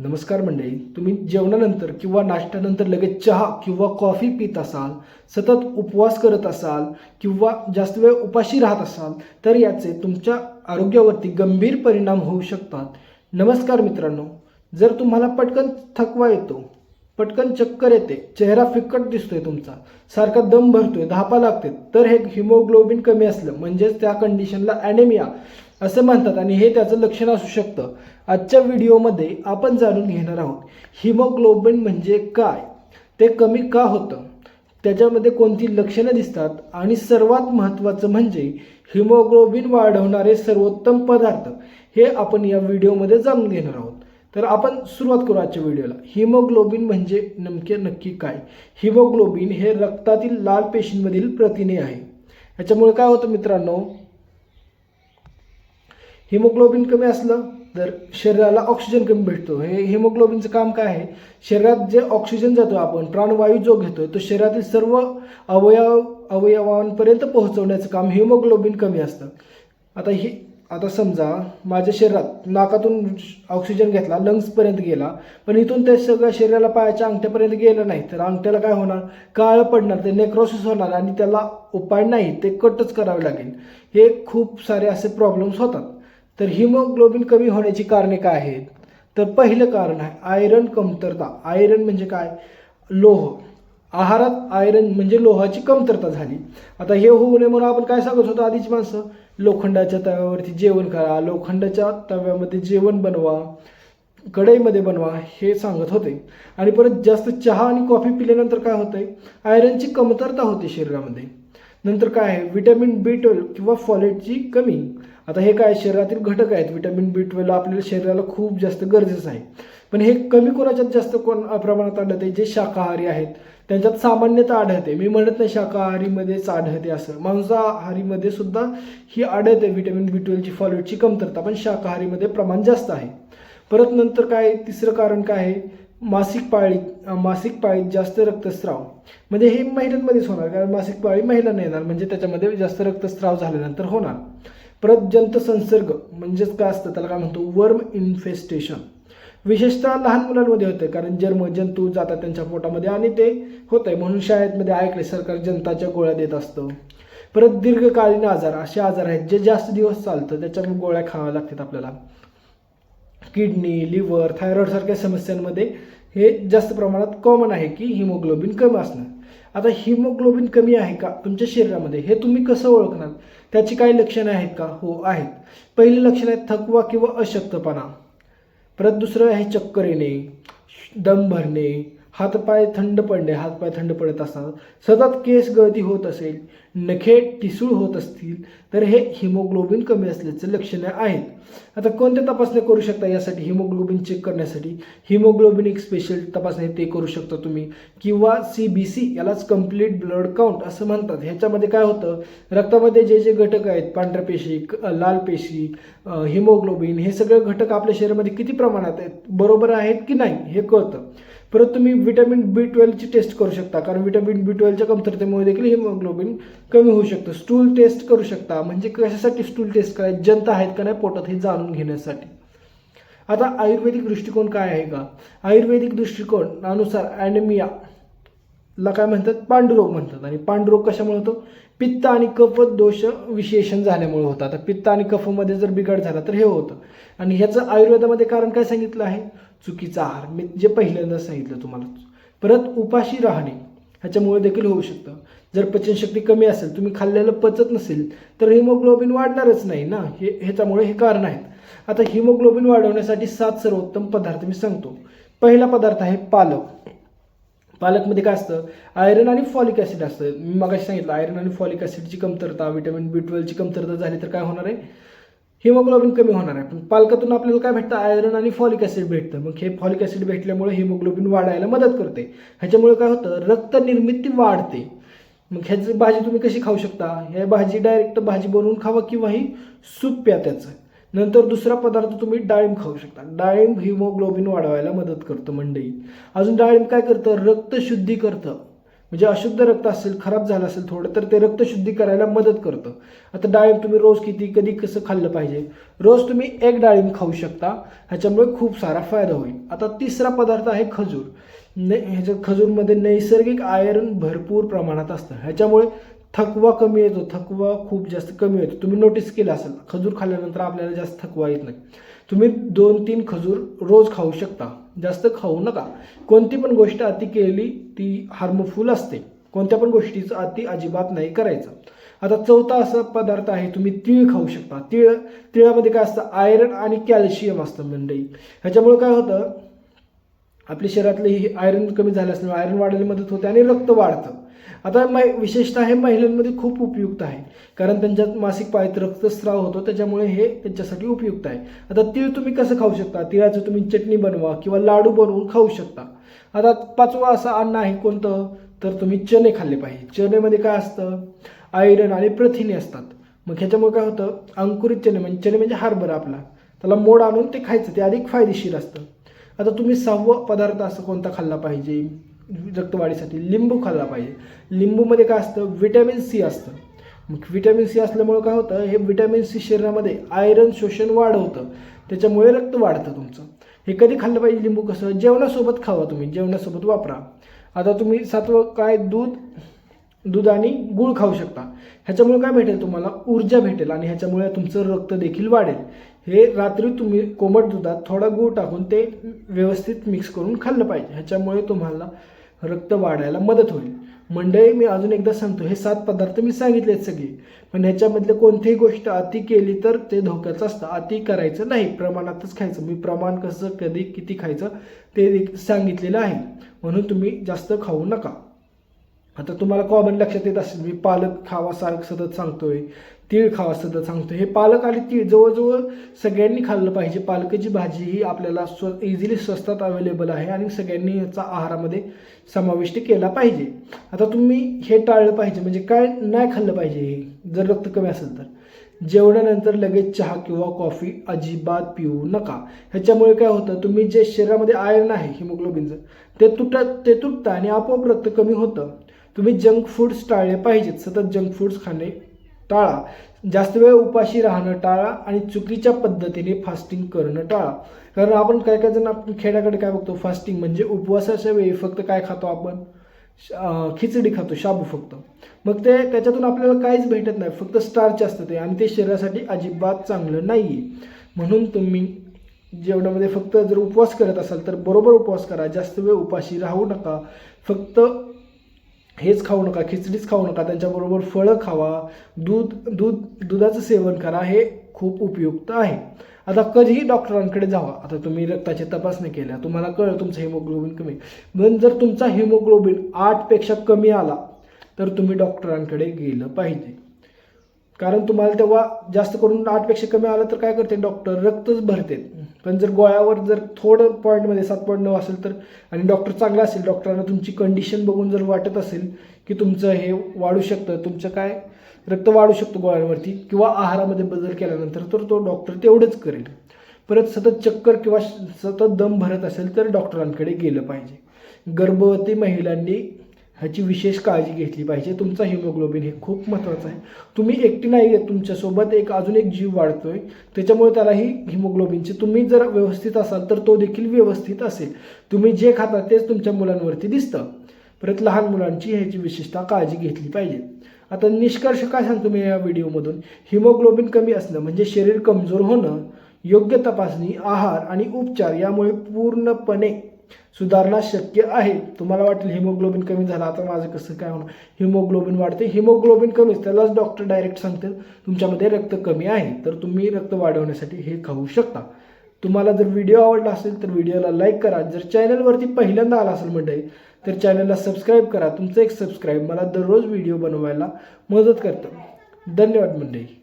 नमस्कार मंडळी तुम्ही जेवणानंतर किंवा नाश्त्यानंतर लगेच चहा किंवा कॉफी पित असाल सतत उपवास करत असाल किंवा जास्त वेळ उपाशी राहत असाल तर याचे तुमच्या आरोग्यावरती गंभीर परिणाम होऊ शकतात. नमस्कार मित्रांनो जर तुम्हाला पटकन थकवा येतो पटकन चक्कर येते चेहरा फिक्कट दिसतोय तुमचा सारखा दम भरतोय धापा लागते तर हे हिमोग्लोबिन कमी असलं म्हणजेच त्या कंडिशनला ॲनेमिया असं म्हणतात आणि हे त्याचं लक्षण असू शकतं. आजच्या व्हिडिओमध्ये आपण जाणून घेणार आहोत हिमोग्लोबिन म्हणजे काय? ते कमी का होतं? त्याच्यामध्ये कोणती लक्षणं दिसतात? आणि सर्वात महत्त्वाचं म्हणजे हिमोग्लोबिन वाढवणारे सर्वोत्तम पदार्थ हे आपण या व्हिडिओमध्ये जाणून घेणार आहोत. तर आपण सुरुवात करू आजच्या व्हिडिओला. हिमोग्लोबिन म्हणजे नेमके नक्की काय? हिमोग्लोबिन हे रक्तातील लाल पेशींमधील प्रथिने आहे. याच्यामुळे काय होतं मित्रांनो? हिमोग्लोबिन कमी असलं तर शरीराला ऑक्सिजन कमी भेटतो. हे हिमोग्लोबिनचं काम काय आहे? शरीरात जे ऑक्सिजन जातो आपण प्राणवायू जो घेतोय तो शरीरातील सर्व अवयव अवयवांपर्यंत पोहोचवण्याचं काम हिमोग्लोबिन कमी असतं. आता ही आता समजा माझ्या शरीरात नाकातून ऑक्सिजन घेतला लंग्सपर्यंत गेला पण इथून ते सगळं शरीराला पायाच्या अंगठ्यापर्यंत गेलं नाही तर अंगठ्याला काय होणार? काळं पडणार ते नेक्रोसिस होणार आणि त्याला उपाय नाही ते कटच करावे लागेल. हे खूप सारे असे प्रॉब्लेम्स होतात. तर हिमोग्लोबिन कमी होण्याची कारणे काय आहेत? तर पहिलं कारण आहे आयरन कमतरता. आयरन म्हणजे काय? लोह. आहारात आयरन म्हणजे लोहाची कमतरता झाली. आता हे होऊ नये म्हणून आपण काय सांगत होतो आधीची माणसं? लोखंडाच्या तव्यावरती जेवण करा. लोखंडाच्या तव्यामध्ये जेवण बनवा. कढईमध्ये बनवा हे सांगत होते. आणि परत जास्त चहा आणि कॉफी पिल्यानंतर काय होतंय? आयरनची कमतरता होते शरीरामध्ये. नंतर काय आहे? विटॅमिन बी ट्वेल्व किंवा फॉलेटची कमी. आता हे काय शरीरातील घटक आहेत विटॅमिन बी ट्वेल्व आपल्याला शरीराला खूप जास्त गरजेचं आहे. पण हे कमी कोणाच्यात जास्त कोण प्रमाणात आढळते? जे शाकाहारी आहेत. त्यांच्यात सामान्यतः आढळते. मी म्हणत नाही शाकाहारीमध्येच आढळते असं. मांसाहारीमध्ये सुद्धा ही आढळते व्हिटॅमिन बी ट्वेल्वची फॉलेटची कमतरता. पण शाकाहारीमध्ये प्रमाण जास्त आहे. परत नंतर काय तिसरं कारण काय आहे? मासिक पाळी मासिक पाळीत जास्त रक्तस्राव. म्हणजे हे महिलांमध्येच होणार कारण मासिक पाळी महिलांना येणार. म्हणजे त्याच्यामध्ये जास्त रक्तस्राव झाल्यानंतर होणार. परत जंत संसर्ग म्हणजेच काय असतं? त्याला काय म्हणतो? Worm infestation. विशेषतः लहान मुलांमध्ये होते कारण जर्म जंतू जातात त्यांच्या पोटामध्ये आणि ते होत आहे म्हणून शाळेमध्ये ऐकले सरकार जनताच्या गोळ्या देत असतं. परत दीर्घकालीन आजार असे आजार आहेत जे जास्त दिवस चालतं त्याच्यामुळे गोळ्या खाव्या लागतात आपल्याला. किडनी लिव्हर थायरॉईडसारख्या समस्यांमध्ये हे जास्त प्रमाणात कॉमन आहे की हिमोग्लोबिन कमी असणं. आता हिमोग्लोबिन कमी आहे का तुमच्या शरीरामध्ये? हे तुम्ही कसं ओळखणार? त्याची काही लक्षणं आहेत का? हो आहेत. पहिली लक्षण आहेत थकवा किंवा अशक्तपणा. परत दुसरं आहे चक्कर येणे दम भरणे हातपाय थंड पडणे हातपाय थंड पडत असतात सतत केस गळती होत असेल नखे ठिसूळ होत असतील तर हे हिमोग्लोबिन कमी असल्याचं लक्षणे आहेत. आता कोणत्या तपासण्या करू शकता? यासाठी हिमोग्लोबिन चेक करण्यासाठी हिमोग्लोबिन एक स्पेशल तपासणी ते करू शकता तुम्ही. किंवा सी बी सी यालाच कंप्लीट ब्लड काउंट असं म्हणतात. ह्याच्यामध्ये काय होतं? रक्तामध्ये जे जे घटक आहेत पांढऱ्या पेशी क- लाल पेशी हिमोग्लोबिन हे सगळे घटक आपल्या शरीरामध्ये किती प्रमाणात आहेत? बरोबर आहेत की नाही? हे कळतं. परत तुम्ही विटॅमिन बी ट्वेल्वची टेस्ट करू शकता. कारण विटॅमिन बी ट्वेल्वच्या कमतरतेमुळे देखील हिमोग्लोबिन कमी होऊ शकतं. स्टूल टेस्ट करू शकता. म्हणजे कशासाठी स्टूल टेस्ट करायची? जनता आहेत का नाही पोटात हे जाणून घेण्यासाठी. आता आयुर्वेदिक दृष्टिकोन काय आहे का? आयुर्वेदिक दृष्टिकोनानुसार ॲनेमिया ला काय म्हणतात? पांडुरोग म्हणतात. आणि पांडुरोग कशामुळे होतो? पित्त आणि कफ दोष विशेषण झाल्यामुळे होतं आता पित्त आणि कफमध्ये जर बिघाड झाला तर हे होतं. आणि ह्याचं आयुर्वेदामध्ये कारण काय सांगितलं आहे? चुकीचा आहार. मी जे पहिल्यांदा सांगितलं तुम्हाला. परत उपाशी राहणे ह्याच्यामुळे देखील होऊ शकतं. जर पचनशक्ती कमी असेल तुम्ही खाल्लेलं पचत नसेल तर हिमोग्लोबिन वाढणारच नाही ना? हे ह्याच्यामुळे हे कारण आहेत. आता हिमोग्लोबिन वाढवण्यासाठी सात सर्वोत्तम पदार्थ मी सांगतो. पहिला पदार्थ आहे पालक. पालकमध्ये काय असतं? आयरन आणि फॉलिक ॲसिड असतं. मी मगाशी सांगितलं आयरन आणि फॉलिक ॲसिडची कमतरता विटॅमिन बी ट्वेल्वची कमतरता झाली तर काय होणार आहे? हिमोग्लोबिन कमी होणार आहे. पण पालकातून आपल्याला काय भेटतं? आयरन आणि फॉलिक ॲसिड भेटतं. मग हे फॉलिक ॲसिड भेटल्यामुळे हिमोग्लोबिन वाढायला मदत करते. ह्याच्यामुळे काय होतं? रक्त निर्मिती वाढते. मग ह्याची भाजी तुम्ही कशी खाऊ शकता? ह्या भाजी डायरेक्ट भाजी बनवून खावा किंवा ही सूप प्या त्याचं. नंतर दुसरा पदार्थ तुम्ही डाळिंब खाऊ शकता. डाळिंब हिमोग्लोबिन वाढवायला मदत करतं मंडई. अजून डाळिंब काय करतं? रक्त शुद्धी करतं. म्हणजे अशुद्ध रक्त असेल खराब झालं असेल थोडं तर ते रक्त शुद्धी करायला मदत करतं. आता डाळिंब तुम्ही रोज किती कधी कसं खाल्लं पाहिजे? रोज तुम्ही एक डाळिंब खाऊ शकता ह्याच्यामुळे खूप सारा फायदा होईल. आता तिसरा पदार्थ आहे खजूर. न ह्याच्या खजूरमध्ये नैसर्गिक आयरन भरपूर प्रमाणात असतं. ह्याच्यामुळे थकवा कमी येतो थकवा खूप जास्त कमी येतो. तुम्ही नोटीस केला असेल खजूर खाल्ल्यानंतर आपल्याला जास्त थकवा येत नाही. तुम्ही दोन तीन खजूर रोज खाऊ शकता. जास्त खाऊ नका. कोणती पण गोष्ट अति केली ती हार्मफुल असते. कोणत्या पण गोष्टीचं अति अजिबात नाही करायचं. आता चौथा असा पदार्थ आहे तुम्ही तीळ खाऊ शकता. तीळ तिळामध्ये काय असतं? आयरन आणि कॅल्शियम असतं मंडई. ह्याच्यामुळे काय होतं? आपल्या शरीरातले ही आयरन कमी झालं आयरन वाढायला मदत होते आणि रक्त वाढतं. आता मै विशेषतः हे महिलांमध्ये खूप उपयुक्त आहे. कारण त्यांच्यात मासिक पाळीत रक्तस्राव होतो त्याच्यामुळे हे त्यांच्यासाठी उपयुक्त आहे. आता तीळ तुम्ही कसं खाऊ शकता? तिळाचं तुम्ही चटणी बनवा किंवा लाडू बनवून खाऊ शकता. आता पाचवा असं अन्न आहे कोणतं? तर तुम्ही चणे खाल्ले पाहिजे. चणेमध्ये काय असतं? आयरन आणि प्रथिने असतात. मग ह्याच्यामुळे काय होतं? अंकुरित चणे म्हणजे चणे म्हणजे हार्बर आपला. त्याला मोड आणून ते खायचं ते अधिक फायदेशीर असतं. आता तुम्ही सहावं पदार्थ असं कोणता खाल्ला पाहिजे? रक्तवाढीसाठी लिंबू खाल्ला पाहिजे. लिंबूमध्ये काय असतं? विटॅमिन सी असतं. मग व्हिटॅमिन सी असल्यामुळं काय होतं? हे विटॅमिन सी शरीरामध्ये आयरन शोषण वाढवतं. त्याच्यामुळे रक्त वाढतं तुमचं. हे कधी खाल्लं पाहिजे लिंबू कसं? जेवणासोबत खावा तुम्ही. जेवणासोबत वापरा. आता तुम्ही सातवं काय? दूध दूध आणि गूळ खाऊ शकता. ह्याच्यामुळे काय भेटेल तुम्हाला? ऊर्जा भेटेल आणि ह्याच्यामुळे तुमचं रक्त देखील वाढेल. हे रात्री तुम्ही कोमट दुधात थोडा गूळ टाकून ते व्यवस्थित मिक्स करून खाल्लं पाहिजे. ह्याच्यामुळे तुम्हाला रक्त वाढायला मदत होईल. मंडळी मी अजून एकदा सांगतो हे सात पदार्थ मी सांगितलेत सगळे. पण ह्याच्यामधले कोणतीही गोष्ट अति केली तर ते धोक्याचं असतं. अति करायचं नाही. प्रमाणातच खायचं. मी प्रमाण कसं कधी किती खायचं ते देखील सांगितलेलं आहे. म्हणून तुम्ही जास्त खाऊ नका. आता तुम्हाला कॉमन लक्षात येत असेल मी पालक खावा सारखं सतत सांगतोय तीळ खावा सतत सांगतोय. हे पालक आणि तीळ जवळजवळ सगळ्यांनी खाल्लं पाहिजे. पालकाची भाजी ही आपल्याला स्व इझिली स्वस्तात अवेलेबल आहे आणि सगळ्यांनी याचा आहारामध्ये समाविष्ट केला पाहिजे. आता तुम्ही हे टाळलं पाहिजे म्हणजे काय नाही खाल्लं पाहिजे हे? जर रक्त कमी असेल तर. जेवणानंतर लगेच चहा किंवा कॉफी अजिबात पिऊ नका. ह्याच्यामुळे काय होतं तुम्ही जे शरीरामध्ये आयर्न आहे हिमोग्लोबिनचं ते तुटत ते तुटतं आणि आपोआप रक्त कमी होतं. तुम्ही जंक फूड्स टाळले पाहिजेत. सतत जंक फूड्स खाणे टाळा. जास्त वेळ उपाशी राहणं टाळा आणि चुकीच्या पद्धतीने फास्टिंग करणं टाळा. कारण आपण काय काय जण आपण खेड्याकडे काय बघतो? फास्टिंग म्हणजे उपवासाच्या वेळी फक्त काय खातो आपण? खिचडी खातो शाबू फक्त. मग ते त्याच्यातून आपल्याला काहीच भेटत नाही. फक्त स्टार्च असतं ते आणि ते शरीरासाठी अजिबात चांगलं नाही आहे म्हणून तुम्ही जेवणामध्ये फक्त जर उपवास करत असाल तर बरोबर उपवास करा. जास्त वेळ उपाशी राहू नका. फक्त हेच खाऊ नका खिचडीच खाऊ नका त्यांच्याबरोबर फळं खावा दूध दूध दुधाचं सेवन करा हे खूप उपयुक्त आहे. आता कधीही डॉक्टरांकडे जावा. आता तुम्ही रक्ताची तपासणी केल्या तुम्हाला कळलं तुमचं हिमोग्लोबिन कमी म्हणून जर तुमचा हिमोग्लोबिन आठपेक्षा कमी आला तर तुम्ही डॉक्टरांकडे गेलं पाहिजे. कारण तुम्हाला तेव्हा जास्त करून आठपेक्षा कमी आलं तर काय करते डॉक्टर? रक्तच भरते. पण जर गोळ्यावर जर थोडं पॉईंटमध्ये सात पॉईंट नऊ असेल तर आणि डॉक्टर चांगला असेल डॉक्टरांना तुमची कंडिशन बघून जर वाटत असेल की तुमचं हे वाढू शकतं तुमचं काय रक्त वाढू शकतो गोळ्यांवरती किंवा आहारामध्ये बदल केल्यानंतर तर तो डॉक्टर तेवढंच करेल. परत सतत चक्कर किंवा सतत दम भरत असेल तर डॉक्टरांकडे गेलं पाहिजे. गर्भवती महिलांनी ह्याची विशेष काळजी घेतली पाहिजे. तुमचा हिमोग्लोबिन हे खूप महत्त्वाचं आहे. तुम्ही एकटी नाही आहे तुमच्यासोबत एक अजून एक जीव वाढतोय. त्याच्यामुळे त्यालाही हिमोग्लोबिनचे तुम्ही जर व्यवस्थित असाल तर तो देखील व्यवस्थित असेल. तुम्ही जे खाता तेच तुमच्या मुलांवरती दिसतं. परत लहान मुलांची ह्याची विशेषतः काळजी घेतली पाहिजे. आता निष्कर्ष काय सांगतो मी या व्हिडिओमधून? हिमोग्लोबिन कमी असणं म्हणजे शरीर कमजोर होणं योग्य तपासणी आहार आणि उपचार यामुळे पूर्णपणे सुधारणा शक्य आहे. तुम्हाला वाटेल हिमोग्लोबिन कमी झाला आता माझं कसं काय होणार? हिमोग्लोबिन वाढते हिमोग्लोबिन कमीच त्यालाच डॉक्टर डायरेक्ट सांगतील तुमच्यामध्ये रक्त कमी आहे. तर तुम्ही रक्त वाढवण्यासाठी हे खाऊ शकता. तुम्हाला जर व्हिडिओ आवडला असेल तर व्हिडिओला लाईक करा. जर चॅनलवरती पहिल्यांदा आला असेल मंडळी तर चॅनलला सबस्क्राईब करा. तुमचं एक सबस्क्राईब मला दररोज व्हिडिओ बनवायला मदत करतं. धन्यवाद मंडळी.